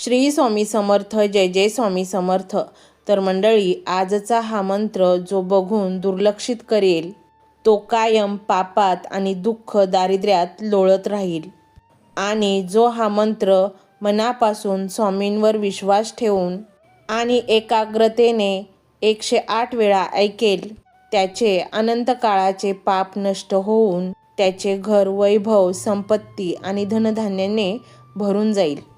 श्री स्वामी समर्थ जय जय स्वामी समर्थ. तर मंडळी आजचा हा मंत्र जो बघून दुर्लक्षित करेल तो कायम पापात आणि दुःख दारिद्र्यात लोळत राहील. आणि जो हा मंत्र मनापासून स्वामींवर विश्वास ठेवून आणि एकाग्रतेने एकशे आठ वेळा ऐकेल त्याचे अनंत काळाचे पाप नष्ट होऊन त्याचे घर वैभव संपत्ती आणि धनधान्याने भरून जाईल.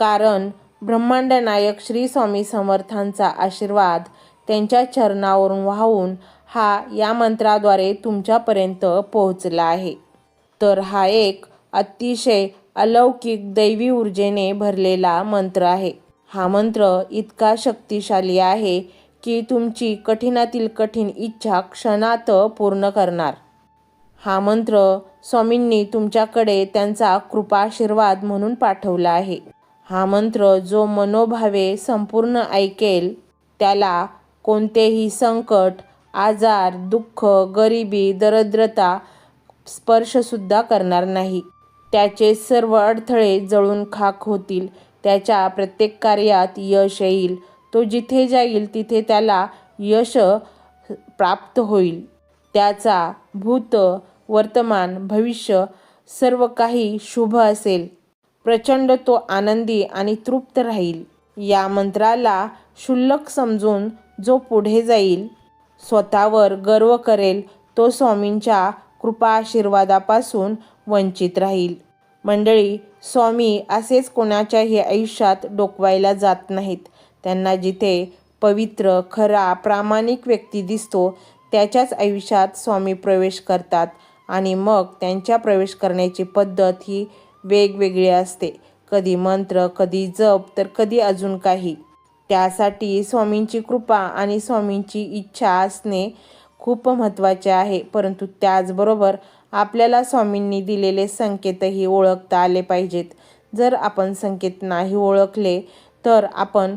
कारण ब्रह्मांडनायक श्री स्वामी समर्थांचा आशीर्वाद त्यांच्या चरणावरून वाहून हा या मंत्राद्वारे तुमच्यापर्यंत पोहोचला आहे. तर हा एक अतिशय अलौकिक दैवी ऊर्जेने भरलेला मंत्र आहे. हा मंत्र इतका शक्तिशाली आहे की तुमची कठीणातील कठीण इच्छा क्षणात पूर्ण करणार. हा मंत्र स्वामींनी तुमच्याकडे त्यांचा कृपाशीर्वाद म्हणून पाठवला आहे. हा मंत्र जो मनोभावे संपूर्ण ऐकेल त्याला कोणतेही संकट आजार दुःख गरिबी दरिद्रता स्पर्शसुद्धा करणार नाही. त्याचे सर्व अडथळे जळून खाक होतील. त्याच्या प्रत्येक कार्यात यश येईल. तो जिथे जाईल तिथे त्याला यश प्राप्त होईल. त्याचा भूत वर्तमान भविष्य सर्व काही शुभ असेल. प्रचंड तो आनंदी आणि तृप्त राहील. या मंत्राला क्षुल्लक समजून जो पुढे जाईल स्वतःवर गर्व करेल तो स्वामींच्या कृपा आशीर्वादापासून वंचित राहील. मंडळी स्वामी असेच कोणाच्याही आयुष्यात डोकवायला जात नाहीत. त्यांना जिथे पवित्र खरा प्रामाणिक व्यक्ती दिसतो त्याच्याच आयुष्यात स्वामी प्रवेश करतात आणि मग त्यांच्या प्रवेश करण्याची पद्धत ही वेगवेगळी असते. कधी मंत्र कधी जप तर कधी अजून काही. त्यासाठी स्वामींची कृपा आणि स्वामींची इच्छा असणे खूप महत्त्वाचे आहे. परंतु त्याचबरोबर आपल्याला स्वामींनी दिलेले संकेतही ओळखता आले पाहिजेत. जर आपण संकेत नाही ओळखले तर आपण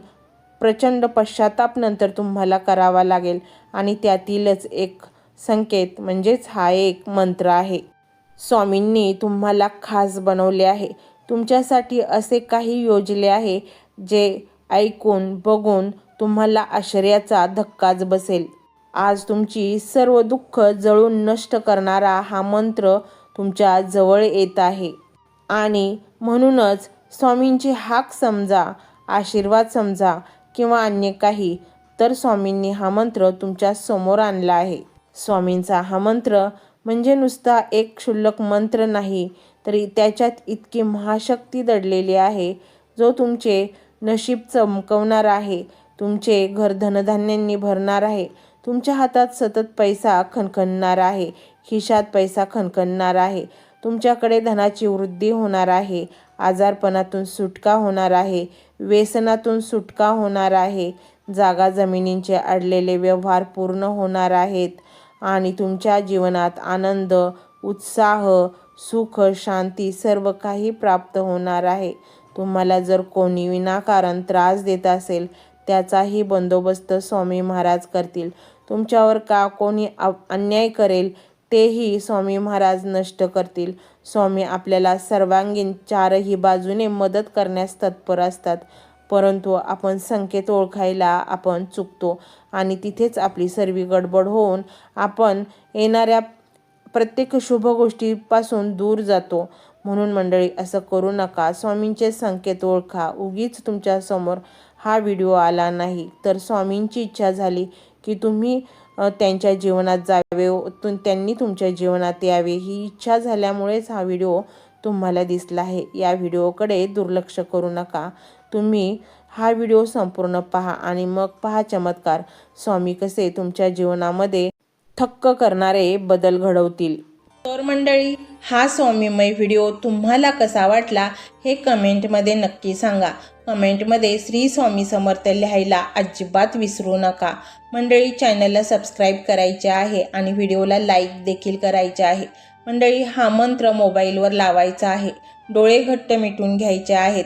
प्रचंड पश्चाताप नंतर तुम्हाला करावा लागेल. आणि त्यातीलच एक संकेत म्हणजेच हा एक मंत्र आहे. स्वामींनी तुम्हाला खास बनवले आहे. तुमच्यासाठी असे काही योजले आहे जे ऐकून बघून तुम्हाला आश्चर्याचा धक्काच बसेल. आज तुमची सर्व दुःख जळून नष्ट करणारा हा मंत्र तुमच्या जवळ येत आहे. आणि म्हणूनच स्वामींची हाक समजा आशीर्वाद समजा किंवा अन्य काही तर स्वामींनी हा मंत्र तुमच्यासमोर आणला आहे. स्वामींचा हा मंत्र म्हणजे नुसता एक क्षुल्लक मंत्र नाही तरी त्याच्यात इतकी महाशक्ती दडलेली आहे. जो तुमचे नशीब चमकवणार आहे तुमचे घर धनधान्यांनी भरणार आहे तुमच्या हातात सतत पैसा खणखणणार आहे खिशात पैसा खणखणणार आहे तुमच्याकडे धनाची वृद्धी होणार आहे आजारपणातून सुटका होणार आहे व्यसनातून सुटका होणार आहे जागा जमिनींचे अडलेले व्यवहार पूर्ण होणार आहेत. आणि तुमच्या जीवनात आनंद उत्साह सुख शांती सर्व काही प्राप्त होणार आहे. तुम्हाला जर कोणी विनाकारण त्रास देत असेल त्याचाही बंदोबस्त स्वामी महाराज करतील. तुमच्यावर का कोणी अन्याय करेल तेही स्वामी महाराज नष्ट करतील. स्वामी आपल्याला सर्वांगीण चारही बाजूने मदत करण्यास तत्पर असतात. परंतु आपण संकेत ओळखायला आपण चुकतो आणि तिथेच आपली सर्व गडबड होऊन आपण येणाऱ्या प्रत्येक शुभ गोष्टीपासून दूर जातो. म्हणून मंडळी असं करू नका. स्वामींचे संकेत ओळखा. उगीच तुमच्यासमोर हा व्हिडिओ आला नाही. तर स्वामींची इच्छा झाली की तुम्ही त्यांच्या जीवनात जावे त्यांनी तुमच्या जीवनात यावे. ही इच्छा झाल्यामुळेच हा व्हिडिओ तुम्हाला दिसला आहे. या व्हिडिओकडे दुर्लक्ष करू नका. तुम्ही हा व्हिडिओ संपूर्ण पहा आणि मग पहा चमत्कार. स्वामी कसे तुमच्या जीवनामध्ये थक्क करणारे बदल घडवतील. तर मंडळी हा स्वामीमय व्हिडिओ तुम्हाला कसा वाटला हे कमेंटमध्ये नक्की सांगा. कमेंटमध्ये श्री स्वामी समर्थ लिहायला अजिबात विसरू नका. मंडळी चॅनलला सबस्क्राईब करायचे आहे आणि व्हिडिओला लाईक देखील करायचे आहे. मंडळी हा मंत्र मोबाईलवर लावायचा आहे. डोळे घट्ट मिटून घ्यायचे आहेत.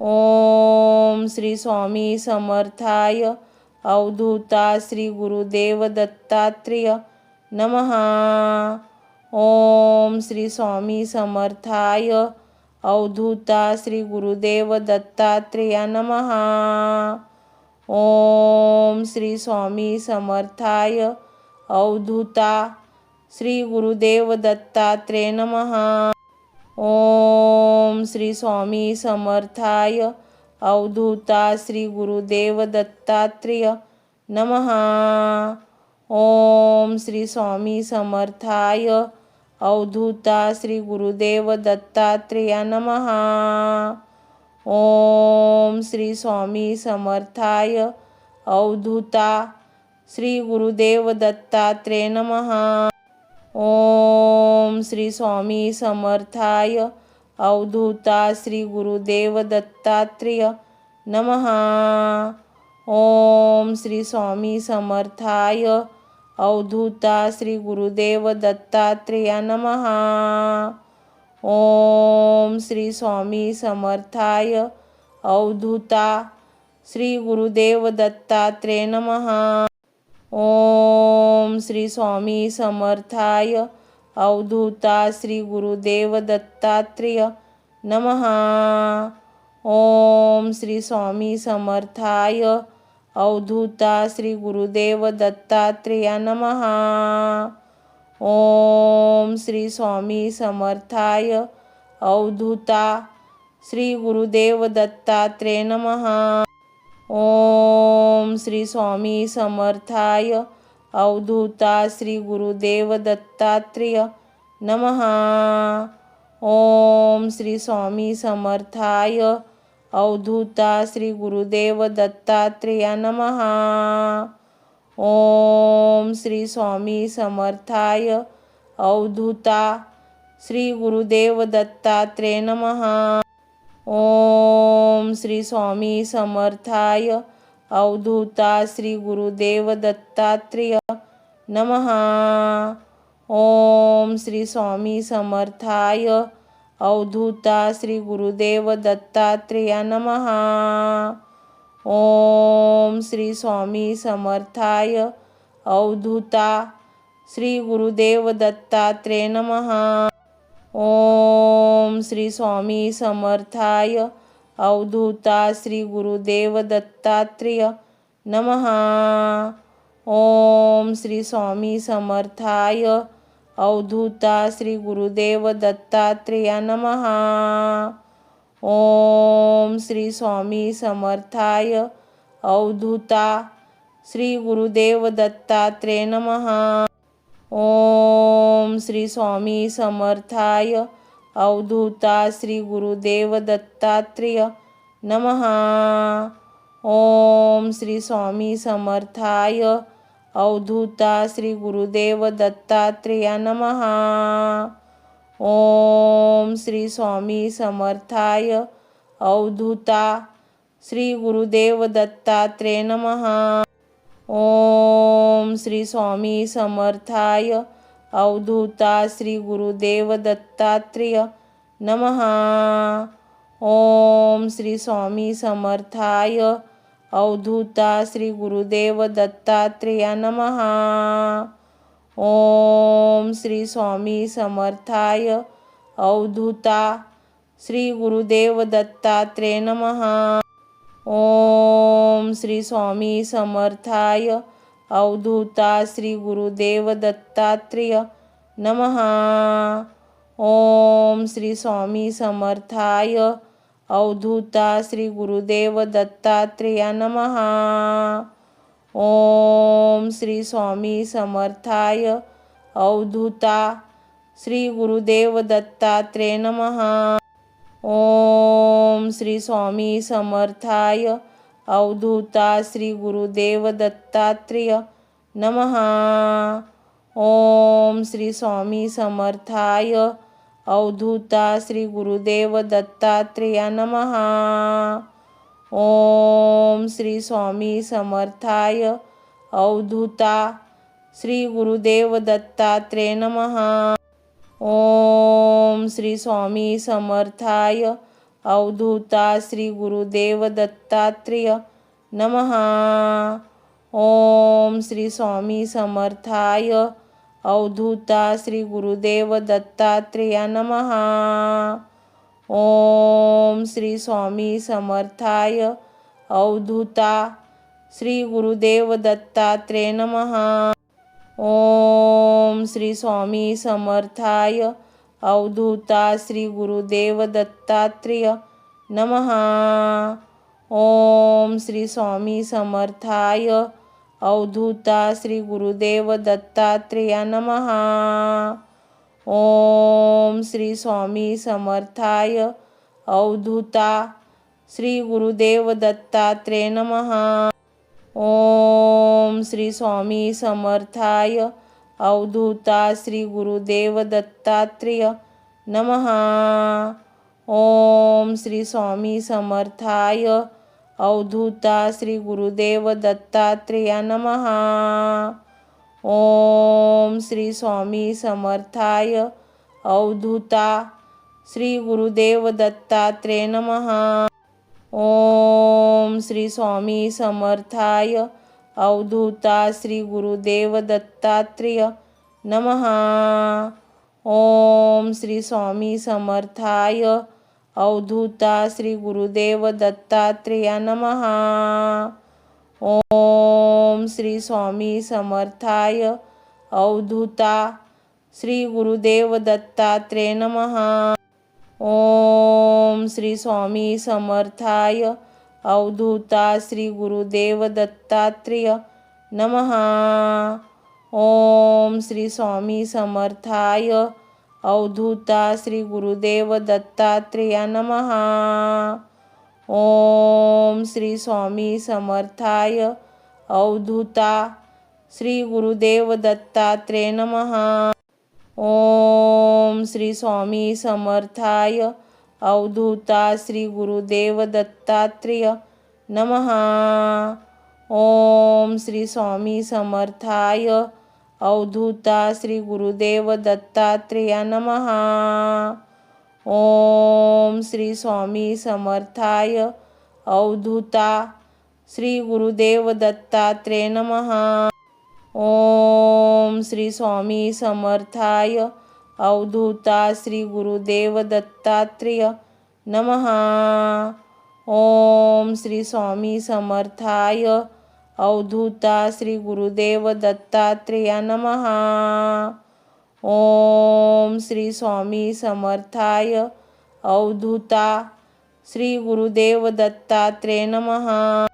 ओम श्री स्वामी समर्थाय. अवधूता श्री गुरुदेव दत्तात्रेय नमः. ओम श्री स्वामी समर्थाय. अवधूता श्री गुरुदेव दत्तात्रेय नमः. ओम श्री स्वामी समर्थाय. अवधूता श्री गुरुदेव दत्तात्रेय नमः. ओम श्री स्वामी समर्थाय अवधूता श्री गुरुदेव दत्तात्रेय नमः। ओम श्री स्वामी समर्थाय अवधूता श्री गुरुदेव दत्तात्रेय नमः। ओम श्री स्वामी समर्थाय अवधूता श्री गुरुदेव दत्तात्रेय नमः। ओम श्री स्वामी समर्थाय अवधूता श्री गुरुदेव दत्तात्रेय नमः। ओम श्री स्वामी समर्थाय अवधूता श्री गुरुदेव दत्तात्रेय नमः। ओम श्री स्वामी समर्थाय अवधूता श्री गुरुदेव दत्तात्रेय नमः। ओम श्री स्वामी समर्थाय. अवधूता श्री गुरुदेव दत्तात्रेय नमः. ओम श्री स्वामी समर्थाय. अवधूता श्री गुरुदेव दत्तात्रेय नमः. ओम श्री स्वामी समर्थाय. अवधूता श्री गुरुदेव दत्तात्रेय नमः. ओम श्री स्वामी समर्थाय. अवधूता श्री गुरुदेव दत्तात्रेय नमः. ओम श्री स्वामी समर्थाय. अवधूता श्री गुरुदेव दत्तात्रेय नमः. ओम श्री स्वामी समर्थाय. अवधूता श्री गुरुदेव दत्तात्रेय नमः. ओम श्री स्वामी समर्थाय अवधूता श्री गुरुदेव दत्तात्रेय नमः. ओम श्री स्वामी समर्थाय अवधूता श्री गुरुदेव दत्तात्रेय नमः. ओम श्री स्वामी समर्थाय अवधूता श्री गुरुदेव दत्तात्रेय नमः. ओम श्री स्वामी समर्थाय अवधूता श्री गुरुदेव दत्तात्रेय नमः. ओम श्री स्वामी समर्थाय अवधूता श्री गुरुदेव दत्तात्रेय नमः. ओम श्री स्वामी समर्थाय अवधूता श्री गुरुदेव दत्तात्रेय नमः. ओम श्री स्वामी समर्थाय. अवधूता श्री गुरुदेव दत्तात्रेय नमः. ओम श्री स्वामी समर्थाय. अवधूता श्री गुरुदेव दत्तात्रेय नमः. ओम श्री स्वामी समर्थाय. अवधूता श्री गुरुदेव दत्तात्रेय नमः. ओम श्री स्वामी समर्थाय अवधूता श्री गुरुदेव दत्तात्रेय नमः. ओम श्री स्वामी समर्थाय अवधूता श्री गुरुदेव दत्तात्रेय नमः. ओम श्री स्वामी समर्थाय अवधूता श्री गुरुदेव दत्तात्रेय नमः. ओम श्री स्वामी समर्थाय अवधूता श्री गुरुदेव दत्तात्रेय नमहा ओम श्री स्वामी समर्थाय अवधूता श्री गुरुदेव दत्तात्रेय नमहा ओम श्री स्वामी समर्थाय अवधूता श्री गुरुदेव दत्तात्रेय नमहा ओम श्री स्वामी समर्थाय अवधूता श्री गुरुदेव दत्तात्रेय नमहा ओम श्री स्वामी समर्थाय अवधूता श्री गुरुदेव दत्तात्रेय नमहा ओम श्री स्वामी समर्थाय अवधूता श्री गुरुदेव दत्तात्रेय नमहा ओम श्री स्वामी समर्थाय. अवधूता श्री गुरुदेव दत्तात्रेय नमहा ओम श्री स्वामी समर्थाय. अवधूता श्री गुरुदेव दत्तात्रेय नमहा ओम श्री स्वामी समर्थाय. अवधूता श्री गुरुदेव दत्तात्रेय नमहा ओम श्री स्वामी समर्थाय अवधूता श्री गुरुदेव दत्तात्रेय नमहा ओम श्री स्वामी समर्थाय अवधूता श्री गुरुदेव दत्तात्रेय नमहा ओम श्री स्वामी समर्थाय अवधूता श्री गुरुदेव दत्तात्रेय नमहा ओम श्री स्वामी समर्थाय अवधूता श्री गुरुदेव दत्तात्रेय नमहा ओम श्री स्वामी समर्थाय अवधूता श्री गुरुदेव दत्तात्रेय नमहा ओम श्री स्वामी समर्थाय अवधूता श्री गुरुदेव दत्तात्रेय नमहा ओम श्री स्वामी समर्थाय अवधूता श्री गुरुदेव दत्तात्रेय नमहा ओम श्री स्वामी समर्थाय अवधूता श्री गुरुदेव दत्तात्रेय नमहा ओम श्री स्वामी समर्थाय अवधूता श्री गुरुदेव दत्तात्रेय नमहा ओम श्री स्वामी समर्थाय. अवधूता श्री गुरुदेव दत्तात्रेय नमहा ओम श्री स्वामी समर्थाय. अवधूता श्री गुरुदेव दत्तात्रेय नमहा ओम श्री स्वामी समर्थाय. अवधूता श्री गुरुदेव दत्तात्रेय नमहा ओम श्री स्वामी समर्थाय. अवधूता श्री गुरुदेव दत्तात्रेय नमहा ओम श्री स्वामी समर्थाय. अवधूता श्री गुरुदेव दत्तात्रेय नमहा ओम श्री स्वामी समर्थाय. अवधूता श्री गुरुदेव दत्तात्रेय नमहा ओम श्री स्वामी समर्थाय. अवधूता श्री गुरुदेव दत्तात्रेय नमहा ओम श्री स्वामी समर्थाय। अवधूता श्री गुरुदेव दत्तात्रेय नमहा ओम श्री स्वामी समर्थाय। अवधूता श्री गुरुदेव दत्तात्रेय नमहा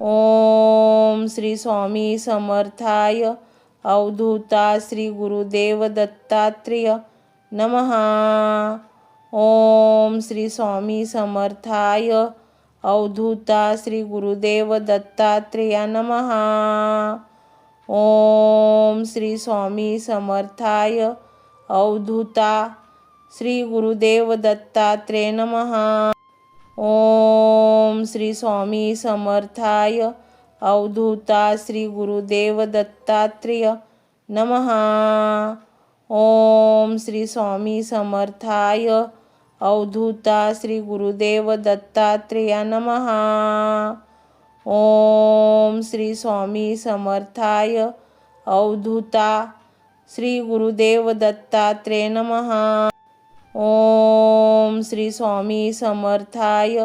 ओम श्री स्वामी समर्थाय। अवधूता श्री गुरुदेव दत्तात्रेय नमहा ओम श्री स्वामी समर्थाय। अवधूता श्री गुरुदेव दत्तात्रेय नमहा ओम श्री स्वामी समर्थाय। अवधूता श्री गुरुदेव दत्तात्रेय नमहा ओम श्री स्वामी समर्थाय। अवधूता श्री गुरुदेव दत्तात्रेय नमहा ओम श्री स्वामी समर्थाय। अवधूता श्री गुरुदेव दत्तात्रेय नमहा ओम श्री स्वामी समर्थाय। अवधूता श्री गुरुदेव दत्तात्रेय नमहा ओम श्री स्वामी समर्थाय।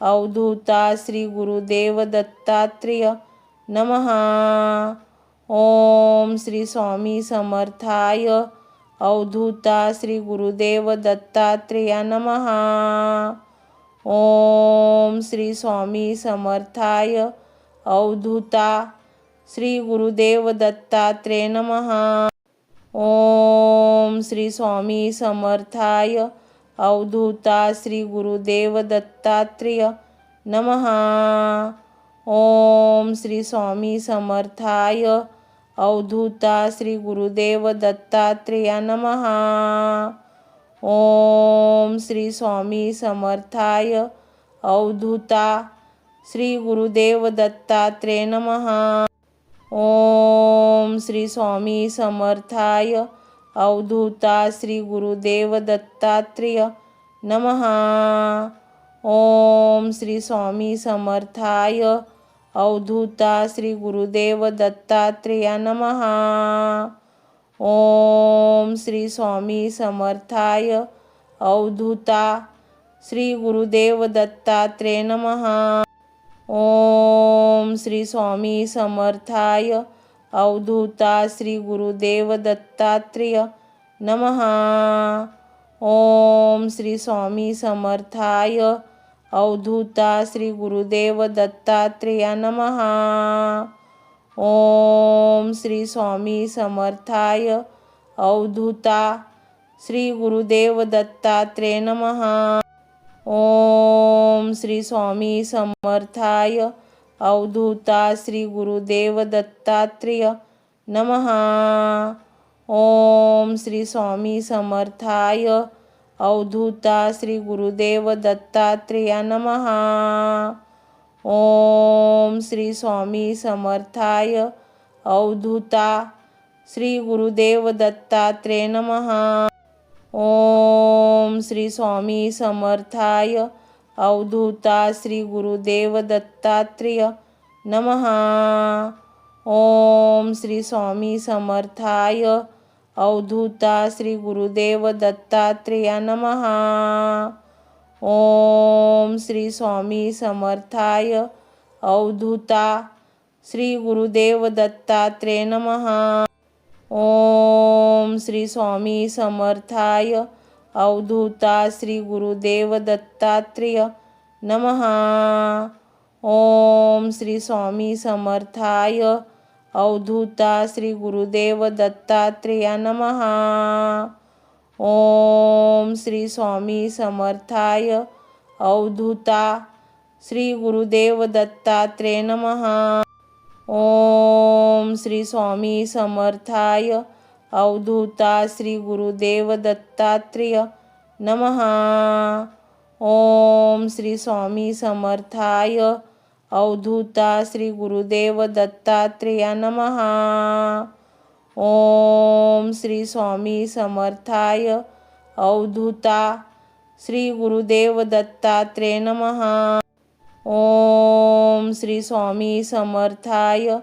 अवधूता श्री गुरुदेव दत्तात्रेय नमः। ओम श्री स्वामी समर्थाय। अवधूता श्री गुरुदेव दत्तात्रेय नमः। ओम श्री स्वामी समर्थाय। अवधूता श्री गुरुदेव दत्तात्रेय नमः। ओम श्री स्वामी समर्थाय। अवधूता श्री गुरुदेव दत्तात्रेय नमः। ओम श्री स्वामी समर्थाय। अवधूता श्री गुरुदेव दत्तात्रेय नमः। ओम श्री स्वामी समर्थाय। अवधूता श्री गुरुदेव दत्तात्रेय नमः। ओम श्री स्वामी समर्थाय। अवधूता श्री गुरुदेव दत्तात्रेय नमः। ओम श्री स्वामी समर्थाय। अवधूता श्री गुरुदेव दत्तात्रेय नमः। ओम श्री स्वामी समर्थाय। अवधूता श्री गुरुदेव दत्तात्रेय नमः। ओम श्री स्वामी समर्थाय। अवधूता श्री गुरुदेव दत्तात्रेय नमः। ओम श्री स्वामी समर्थाय। अवधूता श्री गुरुदेव दत्तात्रेय नमः। ओम श्री स्वामी समर्थाय। अवधूता श्री गुरुदेव दत्तात्रेय नमः। ओम श्री स्वामी समर्थाय। अवधूता श्री गुरुदेव दत्तात्रेय नमः। ओम श्री स्वामी समर्थाय। अवधूता श्री गुरुदेव दत्तात्रेय नमः। ओम श्री स्वामी समर्थाय। अवधूता श्री गुरुदेव दत्तात्रेय नमः। ओम श्री स्वामी समर्थाय। अवधूता श्री गुरुदेव दत्तात्रेय नमः। ओम श्री स्वामी समर्थाय। अवधूता श्री गुरुदेव दत्तात्रेय नमः। ओम श्री स्वामी समर्थाय। अवधूता श्री गुरुदेव दत्तात्रेय नमः। ओम श्री स्वामी समर्थाय। अवधूता श्री गुरुदेव दत्तात्रेय नमः। ओम श्री स्वामी समर्थाय। अवधूता श्री गुरुदेव दत्तात्रेय नमः। ओम श्री स्वामी समर्थाय। अवधूता श्री गुरुदेव दत्तात्रेय नमः। ओम श्री स्वामी समर्थाय। अवधूता श्री गुरुदेव दत्तात्रेय नमः। ओम श्री स्वामी समर्थाय। अवधूता श्री गुरुदेव दत्तात्रेय नमः। ओम श्री स्वामी समर्थाय। अवधूता श्री गुरुदेव दत्तात्रेय नमः। ओम श्री स्वामी समर्थाय।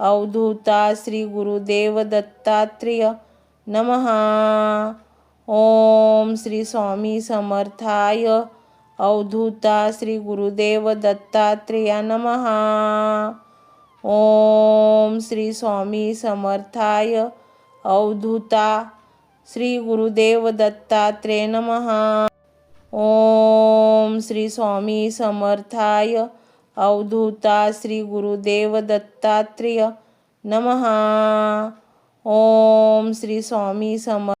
अवधूता श्री गुरुदेव दत्तात्रेय नमः। ओम श्री स्वामी समर्थाय। अवधूता श्री गुरुदेव दत्तात्रेय नमः। ओम श्री स्वामी समर्थाय। अवधूता श्री गुरुदेव दत्तात्रेय नमः। ओम श्री स्वामी समर्थाय। अवधूता श्री गुरुदेव दत्तात्रेय नमः। ओम श्री स्वामी सम